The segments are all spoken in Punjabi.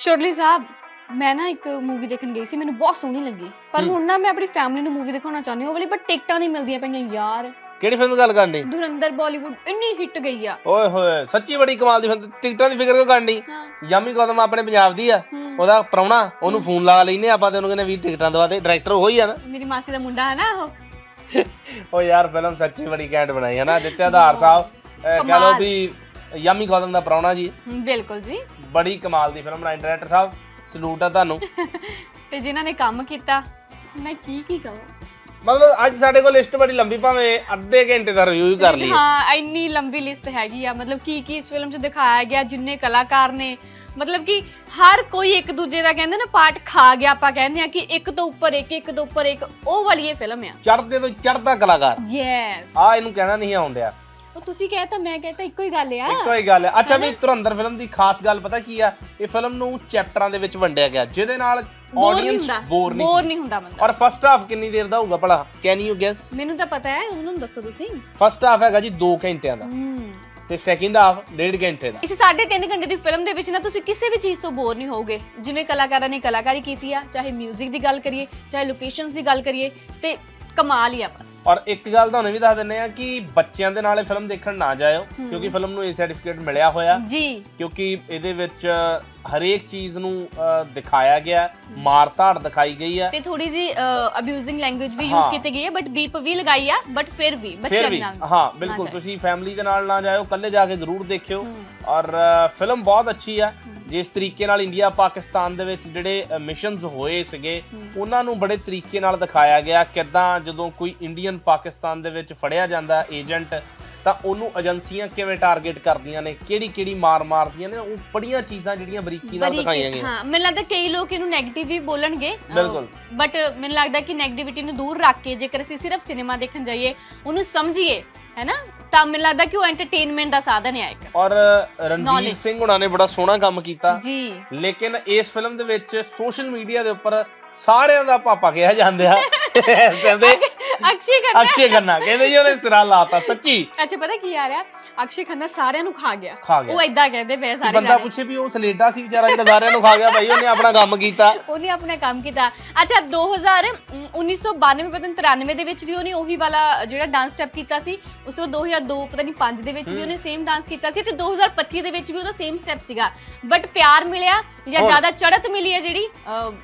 ਸ਼ੁਰਲੀ ਸਾਹਿਬ ਮੈਂ ਨਾ ਇੱਕ ਮੂਵੀ ਦੇਖਣ ਗਈ ਸੀ ਮੈਨੂੰ ਬਹੁਤ ਸੋਹਣੀ ਲੱਗੀ। ਪਰ ਹੁਣ ਨਾ ਮੈਂ ਆਪਣੀ ਫੈਮਿਲੀ ਨੂੰ ਮੂਵੀ ਦਿਖਾਉਣਾ ਚਾਹੁੰਦੀ ਹਾਂ ਉਹ ਵਾਲੀ ਬਟ ਟਿਕਟਾਂ ਨਹੀਂ ਮਿਲਦੀਆਂ ਪਈਆਂ ਯਾਰ। ਕਿਹੜੀ ਫਿਲਮ ਦੀ ਗੱਲ ਕਰਨੀ? ਧੁਰੰਦਰ ਬਾਲੀਵੁੱਡ ਇੰਨੀ ਹਿੱਟ ਗਈ ਆ। ਓਏ ਹੋਏ ਸੱਚੀ ਬੜੀ ਕਮਾਲ ਦੀ ਫਿਲਮ ਟਿਕਟਾਂ ਦੀ ਫਿਕਰ ਕਿਉਂ ਕਰਨੀ? ਹਾਂ। ਯਾਮੀ ਗੌਤਮ ਆਪਣੇ ਪੰਜਾਬ ਦੀ ਆ ਹੂੰ। ਉਹਦਾ ਪ੍ਰਾਹੁਣਾ ਉਹਨੂੰ ਫੋਨ ਲਾ ਲੈਨੇ ਆਪਾਂ ਤੇ ਉਹਨੂੰ ਕਹਿੰਦੇ ਵੀ ਟਿਕਟਾਂ ਦਵਾ ਦੇ ਡਾਇਰੈਕਟਰ ਉਹੀ ਆ ਨਾ। ਮੇਰੀ ਮਾਸੀ ਦਾ ਮੁੰਡਾ ਹੈ ਨਾ ਉਹ। ਉਹ ਯਾਰ ਫਿਲਮ ਸੱਚੀ ਬੜੀ ਘੈਂਟ ਬਣਾਈ ਹੈ ਨਾ ਦਿੱਤੇ ਆਧਾਰ ਸਾਹਿਬ ਕਹ। ਵੀ ਯਾਮੀ ਗੌਤਮ ਦਾ ਪ੍ਰਾਹੁਣਾ ਜੀ। ਬਿਲਕੁਲ ਜੀ। ਬੜੀ ਕਮਾਲ ਦੀ ਫਿਲਮ ਬਣਾਈ ਡਾਇਰੈਕਟਰ ਸਾਹਿਬ ਸਲੂਟ ਆ ਤੁਹਾਨੂੰ। ਤੇ ਜਿਨ੍ਹਾਂ ਨੇ ਕੰਮ ਕੀਤਾ ਮੈਂ ਕੀ ਕੀ ਕਹਾਂ ਮਤਲਬ ਅੱਜ ਸਾਡੇ ਕੋਲ ਲਿਸਟ ਬੜੀ ਲੰਬੀ ਭਾਵੇਂ ਅੱਧੇ ਘੰਟੇ ਦਾ ਰਿਵਿਊ ਕਰ ਲਈਏ। ਹਾਂ ਇੰਨੀ ਲੰਬੀ ਲਿਸਟ ਹੈਗੀ ਆ ਮਤਲਬ ਕੀ ਕੀ ਇਸ ਫਿਲਮ 'ਚ ਦਿਖਾਇਆ ਗਿਆ ਜਿੰਨੇ ਕਲਾਕਾਰ ਨੇ। ਮਤਲਬ ਕਿ ਹਰ ਕੋਈ ਇੱਕ ਦੂਜੇ ਦਾ ਕਹਿੰਦੇ ਨਾ ਪਾਰਟ ਖਾ ਗਿਆ ਆਪਾਂ ਕਹਿੰਦੇ ਆ ਕਿ ਇੱਕ ਤੋਂ ਉੱਪਰ ਇੱਕ ਇੱਕ ਤੋਂ ਉੱਪਰ ਇੱਕ ਉਹ ਵਾਲੀ ਇਹ ਫਿਲਮ ਆ। ਚੜ੍ਹਦੇ ਤੋਂ ਚੜ੍ਹਦਾ ਕਲਾਕਾਰ। ਯੈਸ ਆ ਇਹਨੂੰ ਕਹਿਣਾ ਨਹੀਂ ਆਉਂਦਿਆ। ਉਹ ਤੁਸੀਂ ਕਹਿਤਾ ਮੈਂ ਕਹਿਤਾ ਇੱਕੋ ਹੀ ਗੱਲ ਆ। ਇੱਕੋ ਹੀ ਗੱਲ ਹੈ ਅੱਛਾ ਵੀ ਤੁਰੰਦਰ ਫਿਲਮ ਦੀ ਖਾਸ ਗੱਲ ਪਤਾ ਕੀ ਆ? ਇਹ ਫਿਲਮ ਨੂੰ ਚੈਪਟਰਾਂ ਦੇ ਵਿੱਚ ਵੰਡਿਆ ਗਿਆ ਜਿਹਦੇ ਨਾਲ ਆਡੀਅנס ਬੋਰ ਨਹੀਂ ਬੋਰ ਨਹੀਂ ਹੁੰਦਾ ਬੰਦਾ। ਔਰ ਫਸਟ ਹਾਫ ਕਿੰਨੀ ਦੇਰ ਦਾ ਹੋਊਗਾ ਭਲਾ? ਕੈਨ ਯੂ ਗੈਸ ਮੈਨੂੰ ਤਾਂ ਪਤਾ ਹੈ ਉਹਨਾਂ ਨੂੰ ਦੱਸੋ ਤੁਸੀਂ। ਫਸਟ ਹਾਫ ਹੈਗਾ ਜੀ 2 ਘੰਟਿਆਂ ਦਾ। ਤੇ ਸੈਕਿੰਡ ਹਾਫ 1.5 ਘੰਟੇ ਦਾ। ਇਸ 3.5 ਘੰਟੇ ਦੀ ਫਿਲਮ ਦੇ ਵਿੱਚ ਨਾ ਤੁਸੀਂ ਕਿਸੇ ਵੀ ਚੀਜ਼ ਤੋਂ ਬੋਰ ਨਹੀਂ ਹੋਗੇ ਜਿਵੇਂ ਕਲਾਕਾਰਾਂ ਨੇ ਕਲਾਕਾਰੀ ਕੀਤੀ ਆ ਚਾਹੇ 뮤직 ਦੀ ਗੱਲ ਕਰੀਏ ਚਾਹੇ ਲੋਕੇਸ਼ਨਸ ਦੀ ਗੱਲ ਕਰੀਏ ਤੇ ਕਮਾਲ ਹੀ ਆ ਬਸ। ਔਰ ਇੱਕ ਗੱਲ ਤੁਹਾਨੂੰ ਵੀ ਦੱਸ ਦਿੰਨੇ ਆ ਕਿ ਬੱਚਿਆਂ ਦੇ ਨਾਲ ਇਹ ਫਿਲਮ ਦੇਖਣ ਨਾ ਜਾਇਓ ਕਿਉਂਕਿ ਫਿਲਮ ਨੂੰ ਇਹ ਸਰਟੀਫਿਕੇਟ ਮਿਲਿਆ ਹੋਇਆ। ਜੀ। ਕਿਉਂਕਿ ਇਹਦੇ ਵਿੱਚ ਹਰੇਕ ਚੀਜ਼ ਨੂੰ ਦਿਖਾਇਆ ਗਿਆ ਮਾਰ ਧਾੜ ਦਿਖਾਈ ਗਈ ਹੈ। ਤੇ ਥੋੜੀ ਜੀ ਅਬਿਊਜ਼ਿੰਗ ਲੈਂਗੁਏਜ ਵੀ। ਯੂਜ਼ ਕੀਤੀ ਗਈ ਹੈ ਬਟ ਬੀਪ ਵੀ ਲਗਾਈ ਆ ਬਟ ਫਿਰ ਵੀ ਬੱਚਿਆਂ ਨਾਲ। ਹਾਂ ਬਿਲਕੁਲ। ਤੁਸੀਂ ਫੈਮਿਲੀ ਦੇ ਨਾਲ ਨਾ ਜਾਇਓ ਇਕੱਲੇ ਜਾ ਕੇ ਜ਼ਰੂਰ ਦੇਖਿਓ। ਔਰ ਫਿਲਮ ਬਹੁਤ ਅੱਛੀ ਆ ਜਿਸ ਤਰੀਕੇ ਨਾਲ ਇੰਡੀਆ ਪਾਕਿਸਤਾਨ ਦੇ ਵਿੱਚ ਜਿਹੜੇ ਮਿਸ਼ਨਸ ਹੋਏ ਸੀਗੇ ਉਹਨਾਂ ਨੂੰ ਬੜੇ ਤਰੀਕੇ ਨਾਲ ਦਿਖਾਇਆ ਗਿਆ ਕਿੱਦਾਂ ਜਦੋਂ ਕੋਈ ਇੰਡੀਅਨ ਪਾਕਿਸਤਾਨ ਦੇ ਵਿੱਚ ਫੜਿਆ ਜਾਂਦਾ ਏਜੰਟ ਤਾਂ ਉਹਨੂੰ ਏਜੰਸੀਆਂ ਕਿਵੇਂ ਟਾਰਗੇਟ ਕਰਦੀਆਂ ਨੇ ਕਿਹੜੀ ਕਿਹੜੀ ਮਾਰ ਮਾਰਦੀਆਂ ਨੇ ਉਹ ਬੜੀਆਂ ਚੀਜ਼ਾਂ ਜਿਹੜੀਆਂ ਬਰੀਕੀ ਨਾਲ ਦਿਖਾਈਆਂ ਗਈਆਂ ਹਾਂ ਮੈਨੂੰ ਲੱਗਦਾ ਕਈ ਲੋਕ ਇਹਨੂੰ 네ਗੇਟਿਵ ਵੀ ਬੋਲਣਗੇ ਬਿਲਕੁਲ। ਬਟ ਮੈਨੂੰ ਲੱਗਦਾ ਕਿ 네ਗੇਟਿਵਿਟੀ ਨੂੰ ਦੂਰ ਰੱਖ ਕੇ ਜੇਕਰ ਅਸੀਂ ਸਿਰਫ ਸਿਨੇਮਾ ਦੇਖਣ ਜਾਈਏ ਉਹਨੂੰ ਸਮਝੀਏ ਹੈਨਾ? ਤਾਂ ਮੈਨੂੰ ਲੱਗਦਾ ਕਿ ਉਹ ਐਂਟਰਟੇਨਮੈਂਟ ਦਾ ਸਾਧਨ ਹੈ ਇੱਕ। ਔਰ Knowledge। ਸਿੰਘ ਹੁਣਾਂ ਨੇ ਬੜਾ ਸੋਹਣਾ ਕੰਮ ਕੀਤਾ। ਜੀ। ਲੇਕਿਨ ਇਸ ਫਿਲਮ ਦੇ ਵਿੱਚ ਸੋਸ਼ਲ ਮੀਡੀਆ ਦੇ ਉੱਪਰ ਸਾਰਿਆਂ ਦਾ ਪਾਪਾ ਕਿਹਾ ਜਾਂਦਾ। ਕਹਿੰਦੇ ਅਕਸ਼ੇ ਖੰਨਾ। ਅਕਸ਼ੇ ਖੰਨਾ ਕਹਿੰਦੇ ਜੀ ਉਹਨੇ ਸਿਰਾ ਲਾਤਾ ਸੱਚੀ। ਅੱਛਾ ਪਤਾ ਕੀ ਆ ਰਿਹਾ? ਅਕਸ਼ੇ ਖੰਨਾ ਸਾਰਿਆਂ ਨੂੰ ਖਾ ਗਿਆ। ਖਾ ਗਿਆ। ਉਹ ਐਦਾਂ ਕਹਿੰਦੇ ਪਏ ਸਾਰੇ ਬੰਦਾ ਪੁੱਛੇ ਵੀ ਉਹ ਸਲੇਡਾ ਸੀ ਵਿਚਾਰਾ ਜਿਹੜਾ ਸਾਰਿਆਂ ਨੂੰ ਖਾ ਗਿਆ ਭਾਈ ਉਹਨੇ ਆਪਣਾ ਕੰਮ ਕੀਤਾ। ਉਹਨੇ ਆਪਣਾ ਕੰਮ ਕੀਤਾ। ਅੱਛਾ 2000 ਅਮ, 1992 ਪਤਾ ਨਹੀਂ 93 ਦੇ ਵਿੱਚ ਵੀ ਉਹਨੇ ਉਹੀ ਵਾਲਾ ਜਿਹੜਾ ਡਾਂਸ ਸਟੈਪ ਕੀਤਾ ਸੀ। ਉਸ ਤੋਂ ਬਾਅਦ 2002 ਪਤਾ ਨਹੀਂ 5 ਦੇ ਵਿੱਚ ਵੀ ਉਹਨੇ ਸੇਮ ਡਾਂਸ ਕੀਤਾ ਸੀ ਤੇ 2025 ਦੇ ਵਿੱਚ ਵੀ ਉਹਦਾ ਸੇਮ ਸਟੈਪ ਸੀਗਾ। ਬਟ ਪਿਆਰ ਮਿਲਿਆ ਜਾਂ ਜ਼ਿਆਦਾ ਚੜ੍ਹਤ ਮਿਲੀ ਹੈ ਜਿਹੜੀ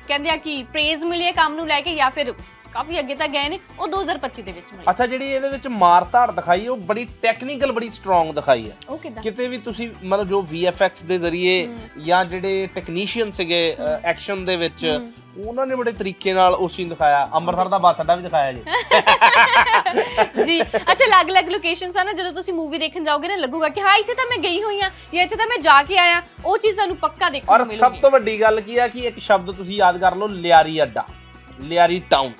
ਕਹਿੰਦੇ ਆ ਕਿ ਪ੍ਰੇਜ਼ ਮਿਲੀ ਹੈ ਕੰਮ ਨੂੰ ਲੈ ਕੇ ਜਾਂ ਫਿਰ ਕਾਫੀ ਅੱਗੇ ਤੱਕ ਗਏ ਨੇ ਉਹ 2025 ਦੇ ਵਿੱਚ ਮਿਲੀ ਅੱਛਾ ਜਿਹੜੀ ਇਹਦੇ ਵਿੱਚ ਮਾਰ ਧਾੜ ਦਿਖਾਈ ਉਹ ਬੜੀ ਟੈਕਨੀਕਲ ਬੜੀ ਸਟਰੋਂਗ ਦਿਖਾਈ ਹੈ। ਉਹ ਕਿਦਾਂ? ਕਿਤੇ ਵੀ ਤੁਸੀਂ ਮਤਲਬ ਜੋ VFX ਦੇ ਜ਼ਰੀਏ ਜਾਂ ਜਿਹੜੇ ਟੈਕਨੀਸ਼ੀਅਨ ਸੀਗੇ ਐਕਸ਼ਨ ਦੇ ਵਿੱਚ ਉਹਨਾਂ ਨੇ ਬੜੇ ਤਰੀਕੇ ਨਾਲ ਉਹ ਸੀਨ ਦਿਖਾਇਆ। ਅੰਮ੍ਰਿਤਸਰ ਦਾ ਬੱਸ ਅੱਡਾ ਵੀ ਦਿਖਾਇਆ ਜੀ। ਜੀ ਅੱਛਾ ਅਲੱਗ-ਅਲੱਗ ਲੋਕੇਸ਼ਨਸ ਆ ਨਾ ਜਦੋਂ ਤੁਸੀਂ ਮੂਵੀ ਦੇਖਣ ਜਾਓਗੇ ਨਾ ਲੱਗੂਗਾ ਕਿ ਹਾਂ ਇੱਥੇ ਤਾਂ ਮੈਂ ਗਈ ਹੋਈ ਆ ਜਾਂ ਇੱਥੇ ਤਾਂ ਮੈਂ ਜਾ ਕੇ ਆਇਆ ਉਹ ਚੀਜ਼ ਤੁਹਾਨੂੰ ਪੱਕਾ ਦੇਖਣ ਔਰ ਨੂੰ ਸਭ ਮਿਲੂਗੀ। ਤੋਂ ਵੱਡੀ ਗੱਲ ਕੀ ਹੈ ਕਿ ਇੱਕ ਸ਼ਬਦ ਤੁਸੀਂ ਯਾਦ ਕਰ ਲਓ ਲਿਆਰੀ ਅੱਡਾ। ਲਿਆਰੀ ਟਾਊਨ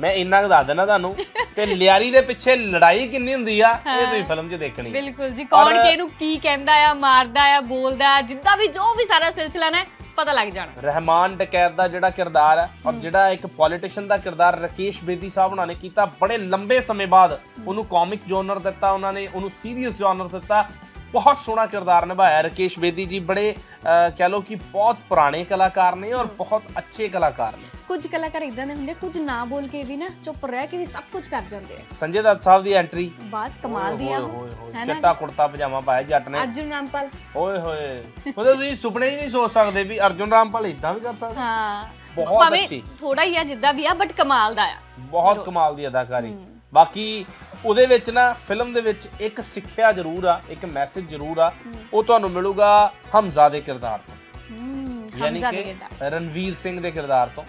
ਮੈਂ ਇੰਨਾ ਕੁ ਦੱਸ ਦੇਣਾ ਤੁਹਾਨੂੰ ਤੇ ਲਿਆਰੀ ਦੇ ਪਿੱਛੇ ਲੜਾਈ ਕਿੰਨੀ ਹੁੰਦੀ ਆ ਇਹ ਤੁਸੀਂ ਫਿਲਮ 'ਚ ਦੇਖਣੀ। ਹੈ। ਬਿਲਕੁਲ ਜੀ ਕੌਣ ਔਰ- ਕਿਹਨੂੰ ਕੀ ਕਹਿੰਦਾ ਆ ਮਾਰਦਾ ਆ ਬੋਲਦਾ ਆ ਜਿੱਦਾਂ ਵੀ ਜੋ ਵੀ ਸਾਰਾ ਸਿਲਸਿਲਾ ਨਾ ਪਤਾ ਲੱਗ ਜਾਣਾ। ਰਹਿਮਾਨ ਡਕੈਤ ਦਾ ਜਿਹੜਾ ਕਿਰਦਾਰ ਹੈ ਔਰ ਜਿਹੜਾ ਇੱਕ ਪੋਲੀਟੀਸ਼ੀਅਨ ਦਾ ਕਿਰਦਾਰ ਰਕੇਸ਼ ਬੇਦੀ ਸਾਹਿਬ ਉਹਨਾਂ ਨੇ ਕੀਤਾ ਬੜੇ ਲੰਬੇ ਸਮੇਂ ਬਾਅਦ ਉਹਨੂੰ ਕਾਮਿਕ ਜੋਨਰ ਦਿੱਤਾ ਉਹਨਾਂ ਨੇ ਉਹਨੂੰ ਸੀਰੀਅਸ ਜੋਨਰ ਦਿੱਤਾ ਬਹੁਤ ਸੋਹਣਾ ਕਿਰਦਾਰ ਨਿਭਾਇਆ। ਰਕੇਸ਼ ਬੇਦੀ ਜੀ ਬੜੇ ਕਹਿ ਲਓ ਕਿ ਬਹੁਤ ਪੁਰਾਣੇ ਕਲਾਕਾਰ ਨੇ ਔਰ ਬਹੁਤ ਅੱਛੇ ਕਲਾਕਾਰ ਨੇ। ਕੁਝ ਕਲਾਕਾਰ ਇਦਾਂ ਦੇ ਹੁੰਦੇ ਕੁਝ ਨਾ ਬੋਲ ਕੇ ਵੀ ਨਾ ਚੁੱਪ ਰਹਿ ਕੇ ਵੀ ਸਭ ਕੁਝ ਕਰ ਜਾਂਦੇ ਆ। ਸੰਜੇ ਦੱਤ ਸਾਹਿਬ ਦੀ ਐਂਟਰੀ ਬਾਸ ਕਮਾਲ ਦੀ ਆ। ਹੈ ਨਾ ਚਿੱਟਾ ਕੁੜਤਾ ਪਜਾਮਾ ਪਾਇਆ ਜੱਟ ਨੇ। ਅਰਜੁਨ ਰਾਮਪਾਲ। ਓਏ ਹੋਏ। ਉਹਦੇ ਤੁਸੀਂ ਸੁਪਨੇ ਹੀ ਨਹੀਂ ਸੋਚ ਸਕਦੇ ਵੀ ਅਰਜੁਨ ਰਾਮਪਾਲ ਇਦਾਂ ਵੀ ਕਰ ਸਕਦਾ। ਹਾਂ। ਬਹੁਤ ਅੱਛੀ। ਥੋੜਾ ਹੀ ਆ ਜਿੱਦਾਂ ਵੀ ਆ ਬਟ ਕਮਾਲ ਦਾ ਆ। ਬਹੁਤ ਕਮਾਲ ਦੀ ਅਦਾਕਾਰੀ। ਬਾਕੀ ਉਹਦੇ ਵਿੱਚ ਨਾ ਫਿਲਮ ਦੇ ਵਿੱਚ ਇੱਕ ਸਿੱਖਿਆ ਜ਼ਰੂਰ ਆ ਇੱਕ ਮੈਸੇਜ ਜ਼ਰੂਰ ਆ। ਉਹ ਤੁਹਾਨੂੰ ਮਿਲੂਗਾ ਹਮਜ਼ਾ ਦੇ ਕਿਰਦਾਰ ਤੋਂ। ਯਾਨੀ ਕਿ ਰਣਵੀਰ ਸਿੰਘ ਦੇ ਕਿਰਦਾਰ ਤੋਂ।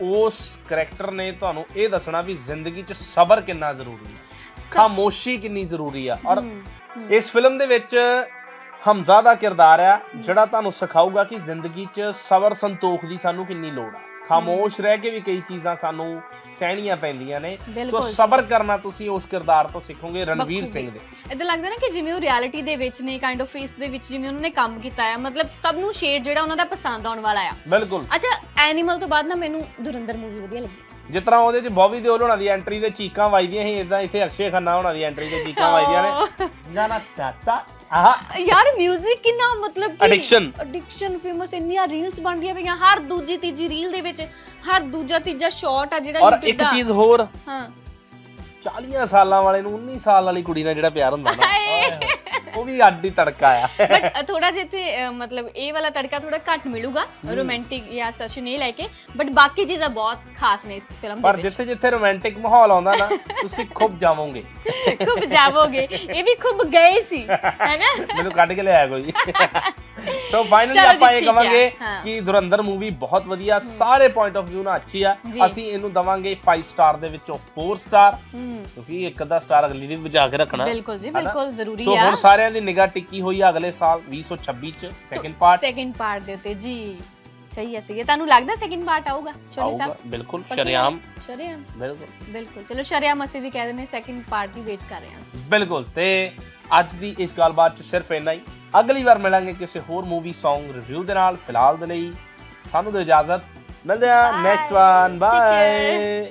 ਉਸ ਕਰੈਕਟਰ ਨੇ ਤੁਹਾਨੂੰ ਇਹ ਦੱਸਣਾ ਵੀ ਜ਼ਿੰਦਗੀ 'ਚ ਸਬਰ ਕਿੰਨਾ ਜ਼ਰੂਰੀ ਹੈ ਖਾਮੋਸ਼ੀ ਕਿੰਨੀ ਜ਼ਰੂਰੀ ਆ। ਔਰ ਇਸ ਫਿਲਮ ਦੇ ਵਿੱਚ ਹਮਜ਼ਾ ਦਾ ਕਿਰਦਾਰ ਆ ਜਿਹੜਾ ਤੁਹਾਨੂੰ ਸਿਖਾਊਗਾ ਕਿ ਜ਼ਿੰਦਗੀ 'ਚ ਸਬਰ ਸੰਤੋਖ ਦੀ ਸਾਨੂੰ ਕਿੰਨੀ ਲੋੜ ਆ। ਖਾਮੋਸ਼ ਰਹਿ ਕੇ ਵੀ ਕਈ ਚੀਜ਼ਾਂ ਸਾਨੂੰ ਸਹਿਣੀਆਂ ਪੈਂਦੀਆਂ ਨੇ। ਸੋ। ਸਬਰ ਕਰਨਾ ਤੁਸੀਂ ਉਸ ਕਿਰਦਾਰ ਤੋਂ ਸਿੱਖੋਗੇ ਰਣਵੀਰ। ਸਿੰਘ ਦੇ। ਇਦਾਂ ਲੱਗਦਾ ਨਾ ਕਿ ਜਿਵੇਂ ਉਹ ਰਿਐਲਿਟੀ ਦੇ ਵਿੱਚ ਨੇ ਕਾਈਂਡ ਆਫ ਫੇਸ ਦੇ ਵਿੱਚ ਜਿਵੇਂ ਉਹਨਾਂ ਨੇ ਕੰਮ ਕੀਤਾ ਆ ਮਤਲਬ ਸਭ ਨੂੰ ਸ਼ੇਡ ਜਿਹੜਾ ਉਹਨਾਂ ਦਾ ਪਸੰਦ ਆਉਣ ਵਾਲਾ ਆ। ਬਿਲਕੁਲ। ਅੱਛਾ ਐਨੀਮਲ ਤੋਂ ਬਾਅਦ ਨਾ ਮੈਨੂੰ ਦੁਰੰਦਰ ਮੂਵੀ ਵਧੀਆ ਲੱਗੀ। ਜਿਸ ਤਰ੍ਹਾਂ ਉਹਦੇ 'ਚ ਬੌਬੀ ਦਿਓਲ ਹੋਣਾ ਦੀ ਐਂਟਰੀ ਤੇ ਚੀਕਾਂ ਵੱਜਦੀਆਂ ਸੀ ਇਦਾਂ ਇੱਥੇ ਅਕਸ਼ੇ ਖੰਨਾ ਹੋਣਾ ਦੀ ਐਂਟਰੀ ਤੇ ਚੀਕਾਂ ਵੱਜਦੀਆਂ ਨੇ। ਜਾਨਾ ਚਾਚਾ ਆਹ। ਯਾਰ 뮤직 ਕਿੰਨਾ ਮਤਲਬ ਕਿ Addiction. ਐਡਿਕਸ਼ਨ ਫੇਮਸ ਇੰਨੀਆਂ ਰੀਲਸ ਬਣਦੀਆਂ ਪਈਆਂ ਹਰ ਦੂਜੀ ਤੀਜੀ ਰੀਲ ਦੇ ਵਿੱਚ ਹਰ ਦੂਜਾ ਤੀਜਾ ਸ਼ਾਟ ਆ ਜਿਹੜਾ ਔਰ YouTube ਇੱਕ ਦਾ। ਚੀਜ਼ ਹੋਰ। ਹਾਂ। 40 ਸਾਲਾਂ ਵਾਲੇ ਨੂੰ 19 ਸਾਲ ਵਾਲੀ ਕੁੜੀ ਨਾਲ ਜਿਹੜਾ ਪਿਆਰ ਹੁੰਦਾ ਨਾ। ਹਾਏ। ਉਹ ਵੀ ਅੱਡ ਹੀ ਤੜਕਾ ਆ। ਬਟ ਥੋੜਾ ਜਿਹਾ ਇੱਥੇ ਅ, ਮਤਲਬ ਇਹ ਵਾਲਾ ਤੜਕਾ ਥੋੜਾ ਘੱਟ ਮਿਲੂਗਾ ਰੋਮਾਂਟਿਕ ਜਾਂ ਸੱਚ ਨਹੀਂ ਲੈ ਕੇ ਬਟ ਬਾਕੀ ਚੀਜ਼ਾਂ ਬਹੁਤ ਖਾਸ ਨੇ ਇਸ ਫਿਲਮ ਪਰ ਦੇ ਵਿੱਚ। ਜਿੱਥੇ ਜਿੱਥੇ ਰੋਮਾਂਟਿਕ ਮਾਹੌਲ ਆਉਂਦਾ ਨਾ ਤੁਸੀਂ ਖੁੱਬ ਜਾਵੋਗੇ। ਖੂਬ ਜਾਵੋਗੇ। ਇਹ ਵੀ ਖੂਬ ਗਏ ਸੀ ਹੈਨਾ ਮੈਨੂੰ ਕੱਢ ਕੇ ਲਿਆਇਆ ਕੋਈ। ਸੋ ਫਾਈਨਲੀ ਚਲੋ ਜੀ, ਆਪਾਂ ਇਹ ਠੀਕ ਹੈ, ਕਵਾਂਗੇ ਹਾਂ। ਕਿ ਧੁਰੰਧਰ ਮੂਵੀ ਬਹੁਤ ਵਧੀਆ ਸਾਰੇ ਪੁਆਇੰਟ ਆਫ View ਨਾਲ ਅੱਛੀ ਆ। ਜੀ। ਅਸੀਂ ਇਹਨੂੰ ਦਵਾਂਗੇ 5 ਸਟਾਰ ਦੇ ਵਿੱਚੋਂ 4 ਸਟਾਰ ਹੂੰ। ਕਿਉਂਕਿ ਇੱਕ ਅੱਧਾ ਸਟਾਰ ਅਗਲੀ ਦੀ ਬਚਾ ਕੇ ਰੱਖਣਾ। ਬਿਲਕੁਲ ਜੀ ਹਨਾ? ਬਿਲਕੁਲ ਜ਼ਰੂਰੀ ਸੋ ਆ। ਹੁਣ ਸਾਰਿਆਂ ਦੀ ਨਿਗਾਹ ਟਿੱਕੀ ਹੋਈ ਆ ਅਗਲੇ ਸਾਲ 2026 ਚ ਸੈਕਿੰਡ ਪਾਰਟ ਸੈਕਿੰਡ ਪਾਰਟ ਦੇ ਉੱਤੇ ਜੀ। ਸਹੀ ਹੈ ਸਹੀ ਹੈ। ਤੁਹਾਨੂੰ ਲੱਗਦਾ ਸੈਕਿੰਡ ਪਾਰਟ ਆਊਗਾ? ਚੋਰੀ ਆਊਗਾ ਸਾਹਿਬ? ਬਿਲਕੁਲ ਪੱਕੀ? ਸ਼ਰੇਆਮ। ਬਿਲਕੁਲ। ਬਿਲਕੁਲ। ਚਲੋ ਸ਼ਰੇਆਮ ਅਸੀਂ ਵੀ ਕਹਿ ਦਿੰਦੇ ਸੈਕਿੰਡ ਪਾਰਟ ਦੀ ਵੇਟ ਕਰ ਰਹੇ ਹਾਂ ਬਿਲਕੁਲ ਤੇ ਅੱਜ ਦੀ ਇਸ ਗੱਲਬਾਤ ਚ ਸਿਰਫ ਇੰਨਾ ਹੀ। ਅਗਲੀ ਵਾਰ ਮਿਲਾਂਗੇ ਕਿਸੇ ਹੋਰ ਮੂਵੀ Song ਰਿਵਿਊ ਦੇ ਨਾਲ ਫਿਲਹਾਲ ਦੇ ਲਈ ਸਾਨੂੰ ਦਿਓ ਇਜਾਜ਼ਤ ਮਿਲਦੇ ਆ. Next one. ਬਾਏ